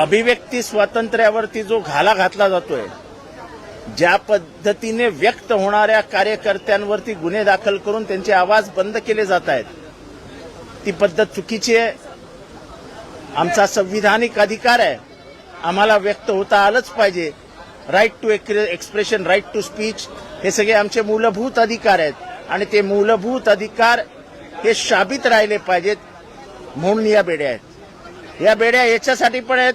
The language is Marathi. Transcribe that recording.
अभिव्यक्ती स्वातंत्र्यावरती जो घाला घातला जातोय ज्या पद्धतीने व्यक्त होणाऱ्या कार्यकर्त्यांवरती गुन्हे दाखल करून त्यांचे आवाज बंद केले जात आहेत ती पद्धत चुकीची आहे. आमचा संविधानिक अधिकार आहे. आम्हाला व्यक्त होता आलंच पाहिजे. Right to expression right to speech हे सगळे आमचे मूलभूत अधिकार आहेत. आणि ते मूलभूत अधिकार हे शाबित राहिले पाहिजेत. म्हणून या बेड्या आहेत. या बेड्या याच्यासाठी पण आहेत.